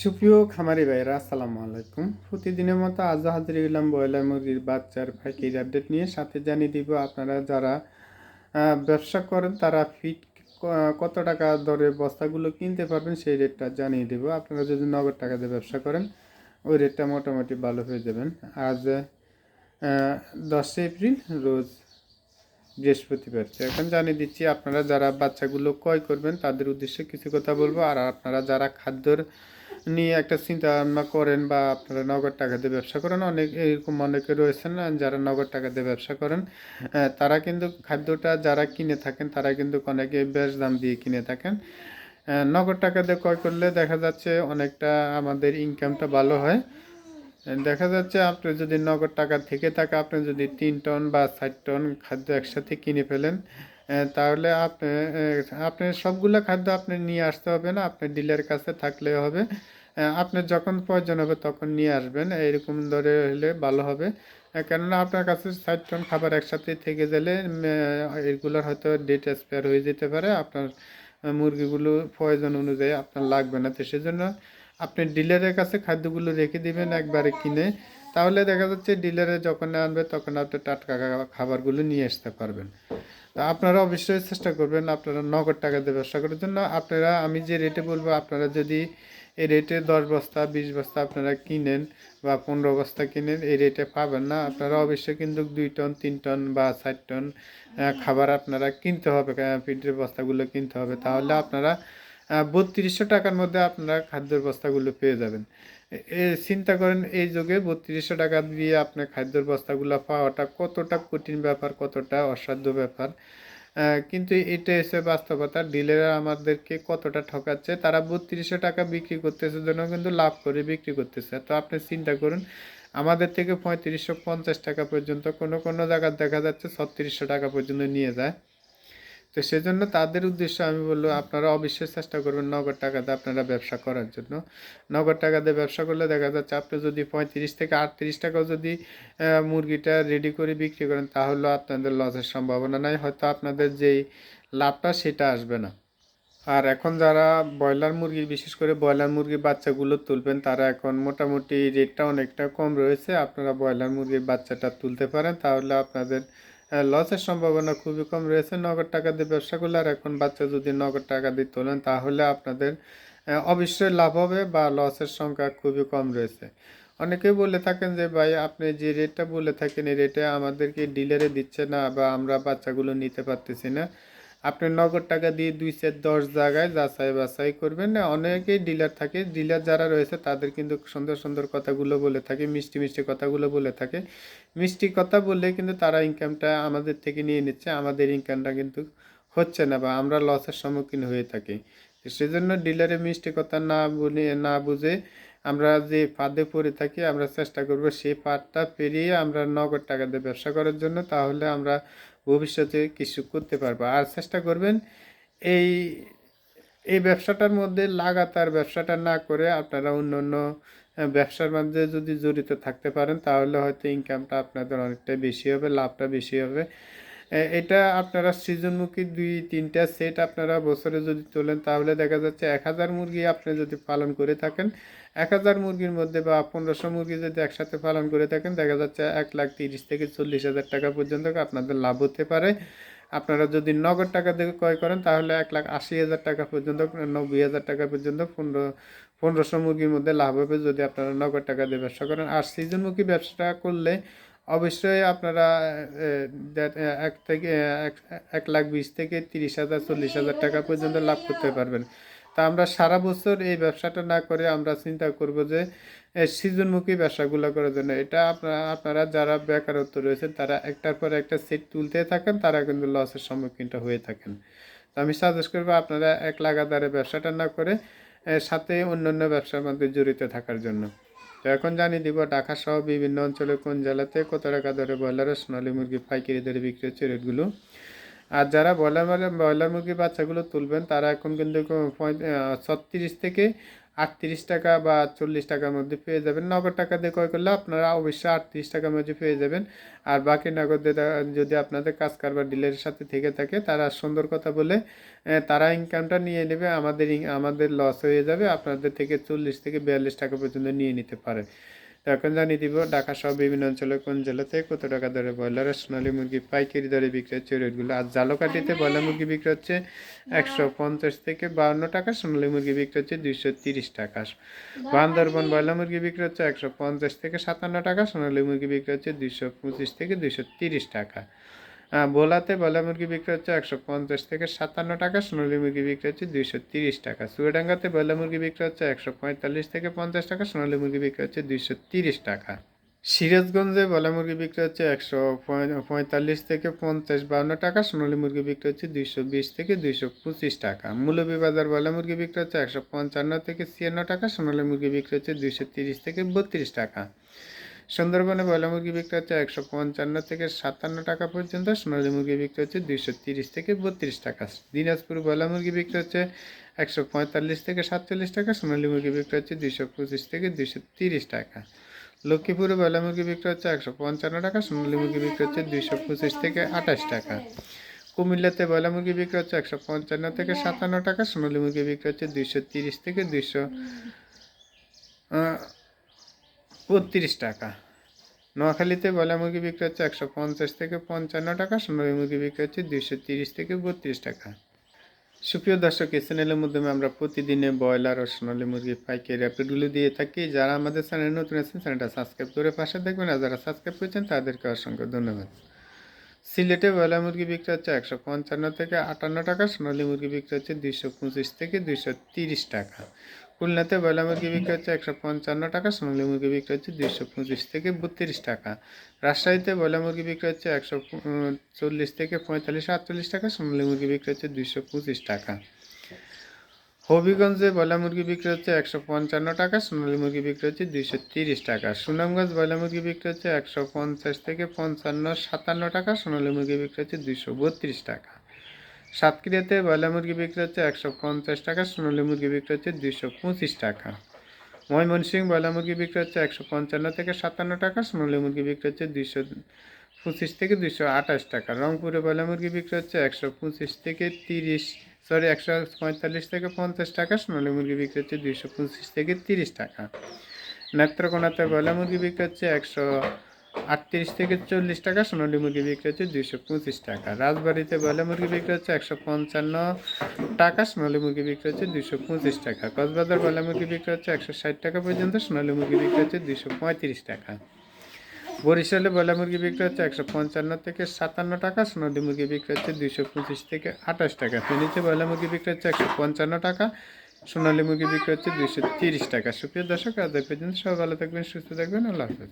সুপ্রিয় খামারি ভাইরা আসসালামু আলাইকুম। প্রতিদিনের মতো আজও হাজির হলাম ব্রয়লার মুরগির বাচ্চার ফাঁকির আপডেট নিয়ে। সাথে জানিয়ে দিব, আপনারা যারা ব্যবসা করেন, তারা ফিট কত টাকা দরে বস্তাগুলো কিনতে পারবেন সেই রেটটা জানিয়ে দেবো। আপনারা যদি নগদ টাকা দিয়ে ব্যবসা করেন, ওই রেটটা মোটামুটি ভালো হয়ে যাবেন। আজ দশই এপ্রিল, রোজ বৃহস্পতিবার। এখন জানিয়ে দিচ্ছি, আপনারা যারা বাচ্চাগুলো ক্রয় করবেন, তাদের উদ্দেশ্যে কিছু কথা বলব। আর আপনারা যারা খাদ্যর নিয়ে একটা চিন্তা ভাবনা করেন বা আপনারা নগদ টাকা দিয়ে ব্যবসা করেন। অনেক এরকম অনেকে রয়েছেন যারা নগদ টাকা দিয়ে ব্যবসা করেন তারা কিন্তু খাদ্যটা যারা কিনে থাকেন, তারা কিন্তু অনেকে বেশ দাম দিয়ে কিনে থাকেন। নগদ টাকা দিয়ে ক্রয় করলে দেখা যাচ্ছে অনেকটা আমাদের ইনকামটা ভালো হয়। দেখা যাচ্ছে আপনি যদি নগদ টাকা থেকে থাকে, আপনি যদি তিন টন বা চার টন খাদ্য একসাথে কিনে ফেলেন তাহলে আপনি আপনি সবগুলো খাদ্য আপনি নিয়ে আসতে হবে না, আপনি ডিলার কাছে থাকলে হবে। আপনার যখন প্রয়োজন হবে তখন নিয়ে আসবেন এইরকম ধরে হলে ভালো হবে। কেননা আপনার কাছে চার টন খাবার একসাথে থেকে গেলে এগুলোর হয়তো ডেট এক্সপায়ার হয়ে যেতে পারে, আপনার মুরগিগুলো প্রয়োজন অনুযায়ী আপনার লাগবে না। তো সেজন্য আপনি ডিলারের কাছে খাদ্যগুলো রেখে দিবেন একবারে কিনে। তাহলে দেখা যাচ্ছে ডিলারে যখন আনবে তখন আপনি টাটকা খাবারগুলো নিয়ে আসতে পারবেন। আপনারা অবশ্যই চেষ্টা করবেন আপনারা নগদ টাকা দিয়ে ব্যবসা করার জন্য। আপনারা, আমি যে রেটে বলব, আপনারা যদি এই রেটে দশ বস্তা, বিশ বস্তা আপনারা কিনেন বা পনেরো বস্তা কিনেন, এই রেটে পাবেন না। আপনারা অবশ্যই কিন্তু দুই টন, তিন টন বা চার টন খাবার আপনারা কিনতে হবে পিঠের বস্তাগুলো কিনতে হবে। তাহলে আপনারা বত্রিশশো টাকার মধ্যে আপনারা খাদ্যের বস্তাগুলো পেয়ে যাবেন। চিন্তা করেন, এই যুগে বত্রিশশো টাকা দিয়ে আপনার খাদ্যর বস্তাগুলো পাওয়াটা কতটা কঠিন ব্যাপার, কতটা অসাধ্য ব্যাপার। কিন্তু এটা এসে বাস্তবতা। ডিলাররা আমাদেরকে কতটা ঠকাচ্ছে, তারা বত্রিশশো টাকা বিক্রি করতেছে জন্য কিন্তু লাভ করে বিক্রি করতেছে। তো আপনি চিন্তা করুন, আমাদের থেকে পঁয়ত্রিশশো পঞ্চাশ টাকা পর্যন্ত কোনো কোনো জায়গায় দেখা যাচ্ছে ছত্রিশশো টাকা পর্যন্ত নিয়ে যায়। তো সেজন্য তাদের উদ্দেশ্যে আমি বলব, আপনারা অবশ্যই চেষ্টা করবেন নগদ টাকা দিয়ে আপনারা ব্যবসা করার জন্য। নগদ টাকা দিয়ে ব্যবসা করলে দেখা যাচ্ছে আপনি যদি পঁয়ত্রিশ থেকে আটত্রিশ টাকাও যদি মুরগিটা রেডি করে বিক্রি করেন, তাহলে আপনাদের লসের সম্ভাবনা নাই। হয়তো আপনাদের যেই লাভটা সেটা আসবে না। আর এখন যারা ব্রয়লার মুরগি, বিশেষ করে ব্রয়লার মুরগির বাচ্চাগুলো তুলবেন, তারা এখন মোটামুটি রেটটা অনেকটা কম রয়েছে। আপনারা ব্রয়লার মুরগির বাচ্চাটা তুলতে পারেন, তাহলে আপনাদের লসের সম্ভাবনা খুবই কম রয়েছে। নগদ টাকা দিয়ে ব্যবসা করলে আর এখন বাচ্চা যদি নগদ টাকা দিয়ে তোলেন, তাহলে আপনাদের অবশ্যই লাভ হবে বা লসের সংখ্যা খুবই কম রয়েছে। অনেকেই বলে থাকেন যে, ভাই, আপনি যে রেটটা বলে থাকেন, এই রেটে আমাদেরকে ডিলারে দিচ্ছে না বা আমরা বাচ্চাগুলো নিতে পারতেছি না। আপনি নগদ টাকা দিয়ে দুই চার দশ জায়গায় যাচাই বাছাই করবেন। না, অনেকেই ডিলার থাকে। ডিলার যারা রয়েছে, তাদের কিন্তু সুন্দর সুন্দর কথাগুলো বলে থাকে, মিষ্টি মিষ্টি কথাগুলো বলে থাকে। মিষ্টি কথা বললে কিন্তু তারা ইনকামটা আমাদের থেকে নিয়ে নিচ্ছে। আমাদের ইনকামটা কিন্তু হচ্ছে না বা আমরা লসের সম্মুখীন হয়ে থাকি। সেজন্য ডিলারে মিষ্টি কথা না বলে, না বুঝে আমরা যে ফাঁদে পড়ে থাকি, আমরা চেষ্টা করব সেই ফাঁদটা পেরিয়ে আমরা নগদ টাকা দিয়ে ব্যবসা করার জন্য। তাহলে আমরা ভবিষ্যতে কিছু করতে পারব। আর চেষ্টা করবেন এই এই ব্যবসাটার মধ্যে লাগাতার ব্যবসাটা না করে আপনারা অন্য অন্য ব্যবসার মধ্যে যদি জড়িত থাকতে পারেন, তাহলে হয়তো ইনকামটা আপনাদের অনেকটা বেশি হবে, লাভটা বেশি হবে। এটা আপনারা সৃজনমুখী দুই, তিনটা সেট আপনারা বছরে যদি তোলেন, তাহলে দেখা যাচ্ছে এক হাজার মুরগি আপনি যদি পালন করে থাকেন এক হাজার মুরগির মধ্যে বা পনেরোশো মুরগি যদি একসাথে পালন করে থাকেন, দেখা যাচ্ছে এক লাখ তিরিশ থেকে চল্লিশ হাজার টাকা পর্যন্ত আপনাদের লাভ হতে পারে। আপনারা যদি নগদ টাকা দিয়ে ক্রয় করেন, তাহলে এক লাখ আশি হাজার টাকা পর্যন্ত, নব্বই হাজার টাকা পর্যন্ত পনেরো, পনেরোশো মুরগির মধ্যে লাভ হবে যদি আপনারা নগদ টাকা দিয়ে ব্যবসা করেন। আর সিজনমুখী ব্যবসাটা করলে অবশ্যই আপনারা এক থেকে এক লাখ বিশ থেকে তিরিশ হাজার, চল্লিশ হাজার টাকা পর্যন্ত লাভ করতে পারবেন। তা আমরা সারা বছর এই ব্যবসাটা না করে আমরা চিন্তা করব যে সিজনমুখী ব্যবসাগুলো করার জন্য। এটা আপনারা আপনারা যারা বেকারত্ব রয়েছেন তারা একটার পর একটা সেট তুলতে থাকেন, তারা কিন্তু লসের সম্মুখীনটা হয়ে থাকেন। তো আমি সাজেস্ট করব আপনারা এক লাগাতারে ব্যবসাটা না করে সাথে অন্যান্য ব্যবসার মধ্যে জড়িত থাকার জন্য। তো এখন জানিয়ে দিব, ঢাকা সহ বিভিন্ন অঞ্চলে কোন জেলাতে কত টাকা দরে ব্রয়লার সোনালী মুরগি পাইকারি দরে বিক্রি হচ্ছে রেটগুলো? আর যারা ব্রয়লার ব্রয়লার মুরগির বাচ্চাগুলো তুলবেন, তারা এখন কিন্তু ছত্রিশ থেকে আটত্রিশ টাকা বা চল্লিশ টাকার মধ্যে পেয়ে যাবেন। নগদ টাকা দিয়ে ক্রয় করলে আপনারা অবশ্যই আটত্রিশ টাকার মধ্যে পেয়ে যাবেন। আর বাকি নগদ যদি আপনাদের কাজ কারবার ডিলারের সাথে থেকে থাকে, তারা সুন্দর কথা বলে তারা ইনকামটা নিয়ে নেবে, আমাদের আমাদের লস হয়ে যাবে, আপনাদের থেকে চল্লিশ থেকে বিয়াল্লিশ টাকা পর্যন্ত নিয়ে নিতে পারে। তো এখন জানিয়ে দিব ঢাকা সহ বিভিন্ন অঞ্চলে কোন জেলাতে কত টাকা দরে ব্রয়লার সোনালী মুরগি, পাইকারি দরে বিক্রি হচ্ছে রেটগুলো? আর জালকাঠিতে ব্রয়লার মুরগি বিক্রি হচ্ছে একশো পঞ্চাশ থেকে বাউন্ন টাকা সোনালী মুরগি বিক্রি হচ্ছে দুইশো তিরিশ টাকা। বান্দরবন ব্রয়লার মুরগি বিক্রি হচ্ছে একশো পঞ্চাশ থেকে সাতান্ন টাকা সোনালী মুরগি বিক্রি হচ্ছে দুইশো পঁচিশ থেকে দুইশো তিরিশ টাকা। ভোলাতে ব্রয়লার মুরগি বিক্রি হচ্ছে একশো পঞ্চাশ থেকে সাতান্ন টাকা, সোনালী মুরগি বিক্রি হচ্ছে দুইশো তিরিশ টাকা। চুয়াডাঙ্গাতে ব্রয়লার মুরগি বিক্রি হচ্ছে একশো পঁয়তাল্লিশ থেকে পঞ্চাশ টাকা, সোনালী মুরগি বিক্রি হচ্ছে দুইশো তিরিশ টাকা। সিরাজগঞ্জে ব্রয়লার মুরগি বিক্রি হচ্ছে একশো পঁয়তাল্লিশ থেকে পঞ্চাশ বাউন্ন টাকা, সোনালী মুরগি বিক্রি হচ্ছে দুইশো বিশ থেকে দুইশো পঁচিশ টাকা। মূল্যবিবাজার ব্রয়লার মুরগি বিক্রি হচ্ছে একশো পঞ্চান্ন থেকে ছিয়ান্ন টাকা, সোনালী মুরগি বিক্রি হচ্ছে দুইশো তিরিশ থেকে বত্রিশ টাকা। সুন্দরবনে ব্রয়লার মুরগি বিক্রি হচ্ছে একশো পঞ্চান্ন থেকে সাতান্ন টাকা পর্যন্ত, সোনালী মুরগি বিক্রি হচ্ছে দুইশো তিরিশ থেকে বত্রিশ টাকা। দিনাজপুর ব্রয়লার মুরগি বিক্রি হচ্ছে একশো পঁয়তাল্লিশ থেকে সাতচল্লিশ টাকা, সোনালী মুরগি বিক্রি হচ্ছে দুইশো পঁচিশ থেকে দুইশো তিরিশ টাকা। লক্ষ্মীপুরে ব্রয়লার মুরগি বিক্রি হচ্ছে একশো পঞ্চান্ন টাকা, সোনালী মুরগি বিক্রি হচ্ছে দুইশো পঁচিশ থেকে আঠাশ টাকা। কুমিল্লাতে ব্রয়লার মুরগি বিক্রি হচ্ছে একশো পঞ্চান্ন থেকে সাতান্ন টাকা, সোনালী মুরগি বিক্রি হচ্ছে দুইশো তিরিশ থেকে দুইশো বত্রিশ টাকা। নোয়াখালীতে ব্রয়লার মুরগি বিক্রি হচ্ছে একশো পঞ্চাশ থেকে পঞ্চান্ন টাকা, সোনালী মুরগি বিক্রি হচ্ছে দুইশো তিরিশ থেকে বত্রিশ টাকা। সুপ্রিয় দর্শক, এই চ্যানেলের মাধ্যমে আমরা প্রতিদিনে ব্রয়লার ও সোনালী মুরগি পাইকারি আপডেটগুলো দিয়ে থাকি। যারা আমাদের চ্যানেলে নতুন আছেন, চ্যানেলটা সাবস্ক্রাইব করে পাশে দেখবেন, আর যারা সাবস্ক্রাইব করেছেন, তাদেরকে অসংখ্য ধন্যবাদ। সিলেটে ব্রয়লার মুরগি বিক্রি হচ্ছে একশো পঞ্চান্ন থেকে আটান্ন টাকা, সোনালী মুরগি বিক্রি হচ্ছে দুইশো পঁচিশ থেকে দুইশো তিরিশ টাকা। খুলনাতে ব্রয়লার মুরগি বিক্রি হচ্ছে একশো পঞ্চান্ন টাকা সোনালী মুরগি বিক্রি হচ্ছে দুইশো পঁচিশ থেকে বত্রিশ টাকা। রাজশাহীতে ব্রয়লার মুরগি বিক্রি হচ্ছে একশো চল্লিশ থেকে পঁয়তাল্লিশ আটচল্লিশ টাকা সোনালী মুরগি বিক্রি হচ্ছে দুইশো পঁচিশ টাকা। হবিগঞ্জে ব্রয়লার মুরগি বিক্রি হচ্ছে একশো পঞ্চান্ন টাকা সোনালী মুরগি বিক্রি হচ্ছে দুইশো তিরিশ টাকা। সুনামগঞ্জ ব্রয়লার মুরগি বিক্রি হচ্ছে একশো পঞ্চাশ থেকে পঞ্চান্ন, সাতান্ন টাকা সোনালী মুরগি বিক্রি হচ্ছে দুইশো বত্রিশ টাকা। সাতক্ষীরাতে ব্রয়লার মুরগি বিক্রি হচ্ছে একশো পঞ্চাশ টাকা, সোনালী মুরগি বিক্রি হচ্ছে দুইশো পঁচিশ টাকা। ময়মনসিংহ ব্রয়লার মুরগি বিক্রি হচ্ছে একশো পঞ্চান্ন থেকে সাতান্ন টাকা, সোনালী মুরগি বিক্রি হচ্ছে দুইশো পঁচিশ থেকে দুইশো আঠাশ টাকা। রংপুরে ব্রয়লার মুরগি বিক্রি হচ্ছে একশো পঁচিশ থেকে তিরিশ, সরি, একশো পঁয়তাল্লিশ থেকে পঞ্চাশ টাকা, সোনালী মুরগি বিক্রি হচ্ছে দুইশো পঁচিশ থেকে তিরিশ টাকা। নেত্রকোনাতে ব্রয়লার মুরগি বিক্রি হচ্ছে একশো আটত্রিশ থেকে চল্লিশ টাকা, সোনালী মুরগি বিক্রি হচ্ছে দুইশো পঁচিশ টাকা। রাজবাড়িতে ব্রয়লার মুরগি বিক্রি হচ্ছে একশো পঞ্চান্ন টাকা, সোনালী মুরগি বিক্রি হচ্ছে দুইশো পঁচিশ টাকা। কক্সবাজার ব্রয়লার মুরগি বিক্রি হচ্ছে একশো ষাট টাকা পর্যন্ত, সোনালী মুরগি বিক্রি হচ্ছে দুইশো পঁয়ত্রিশ টাকা। বরিশালে ব্রয়লার মুরগি বিক্রি হচ্ছে একশো পঞ্চান্ন থেকে সাতান্ন টাকা, সোনালী মুরগি বিক্রি হচ্ছে দুইশো পঁচিশ থেকে আঠাশ টাকা। ফেনীতে ব্রয়লার মুরগি বিক্রি হচ্ছে একশো পঞ্চান্ন টাকা, সোনালী মুরগি বিক্রি হচ্ছে দুইশো তিরিশ টাকা। সুপ্রিয় দর্শক, আজ পর্যন্ত সবাই ভালো থাকবেন, সুস্থ থাকবেন, আল্লাহ হাফেজ।